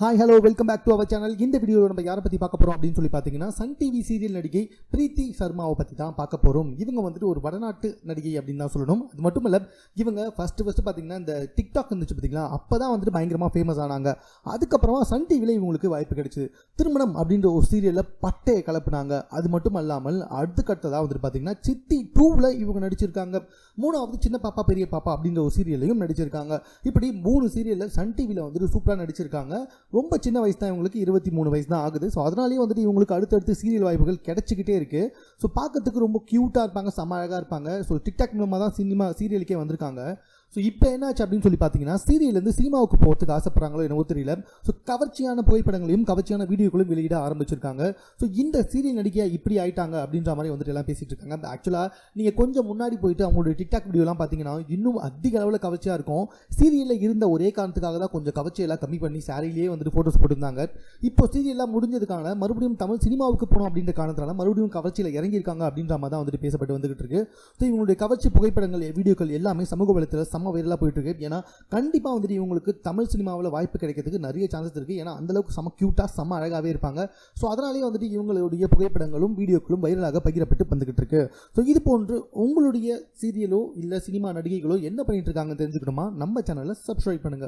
Hi hello welcome back to our channel இந்த வீடியோவில் நம்ம யாரை பற்றி பார்க்க போகிறோம் அப்படின்னு சொல்லி பார்த்தீங்கன்னா சன் டிவி சீரியல் நடிகை பிரீத்தி சர்மாவை பற்றி தான் பார்க்க போகிறோம் இவங்க வந்துட்டு ஒரு வடநாட்டு நடிகை அப்படின்னு தான் சொல்லணும். அது மட்டும் இல்லை இவங்க ஃபஸ்ட்டு ஃபஸ்ட்டு பார்த்தீங்கன்னா இந்த டிக்டாக் இருந்துச்சு பார்த்தீங்களா? அப்போ தான் வந்துட்டு பயங்கரமாக ஃபேமஸ் ஆனாங்க. அதுக்கப்புறமா சன் டிவியில் இவங்களுக்கு வாய்ப்பு கிடைச்சிது. திருமணம் அப்படின்ற ஒரு சீரியலில் பட்டையை கலப்புனாங்க. அது மட்டும் அல்லாமல் அடுத்துக்கடுத்ததாக வந்துட்டு பார்த்தீங்கன்னா சித்தி டூவில் இவங்க நடிச்சிருக்காங்க. மூணாவது சின்ன பாப்பா பெரிய பாப்பா அப்படின்ற ஒரு சீரியல்லையும் நடிச்சிருக்காங்க. இப்படி மூணு சீரியலில் சன் டிவியில் வந்துட்டு சூப்பராக நடிச்சிருக்காங்க. ரொம்ப சின்ன வயசு தான் இவங்களுக்கு இருபத்தி மூணு வயசு தான் ஆகுது. ஸோ அதனாலேயே வந்துட்டு இவங்களுக்கு அடுத்தடுத்து சீரியல் வாய்ப்புகள் கிடச்சிக்கிட்டே இருக்குது ஸோ பார்க்கறதுக்கு ரொம்ப க்யூட்டாக இருப்பாங்க செம அழகாக இருப்பாங்க. ஸோ டிக்டாக் மூலமாக தான் சினிமா சீரியலுக்கே வந்திருக்காங்க. ஸோ இப்போ என்னாச்சு அப்படின்னு சொல்லி பார்த்தீங்கன்னா சீரியல்லேருந்து சினிமாவுக்கு போகிறதுக்கு ஆசைப்படுறாங்களோ என்னவோ தெரியல. ஸோ கவர்ச்சியான புகைப்படங்களையும் கவர்ச்சியான வீடியோக்களும் வெளியிட ஆரம்பிச்சிருக்காங்க. ஸோ இந்த சீரியல் நடிக்க இப்படி ஆயிட்டாங்க அப்படின்ற மாதிரி வந்துட்டு எல்லாம் பேசிட்டு இருக்காங்க. ஆக்சுவலாக நீங்கள் கொஞ்சம் முன்னாடி போயிட்டு அவங்களுடைய டிக்டாக் வீடியோலாம் பார்த்தீங்கன்னா இன்னும் அதிக அளவில் கவர்ச்சியாக இருக்கும். சீரியலில் இருந்த ஒரே காரணத்துக்காக தான் கொஞ்சம் கவர்ச்சியெல்லாம் கம்மி பண்ணி சாரிலேயே வந்துட்டு ஃபோட்டோஸ் போட்டிருந்தாங்க. இப்போ சீரியல்லாம் முடிஞ்சதுக்கான மறுபடியும் தமிழ் சினிமாவுக்கு போகணும் அப்படின்ற காரணத்தினால மறுபடியும் கவர்ச்சியில் இறங்கியிருக்காங்க அப்படின்ற மாதிரி தான் வந்துட்டு பேசப்பட்டு வந்துகிட்டு இருக்கு. ஸோ இவங்களுடைய கவர்ச்சி புகைப்படங்கள் வீடியோக்கள் எல்லாமே சமூக வலைத்தளத்தில் செம்ம வைரலாக போயிட்டு இருக்கு ஏன்னா கண்டிப்பாக வந்துட்டு இவங்களுக்கு தமிழ் சினிமாவில் வாய்ப்பு கிடைக்கிறதுக்கு நிறைய சான்சஸ் இருக்குது ஏன்னா அந்தளவுக்கு செம்ம க்யூட்டாக செம்ம அழகாகவே இருப்பாங்க. ஸோ அதனாலேயே வந்துட்டு இவங்களுடைய புகைப்படங்களும் வீடியோக்களும் வைரலாக பகிரப்பட்டு வந்துகிட்டு இருக்கு. ஸோ இது போன்று உங்களுடைய சீரியலோ இல்லை சினிமா நடிகைகளோ என்ன பண்ணிட்டு இருக்காங்கன்னு தெரிஞ்சுக்கணுமா? நம்ம சேனலை சப்ஸ்கிரைப் பண்ணுங்கள்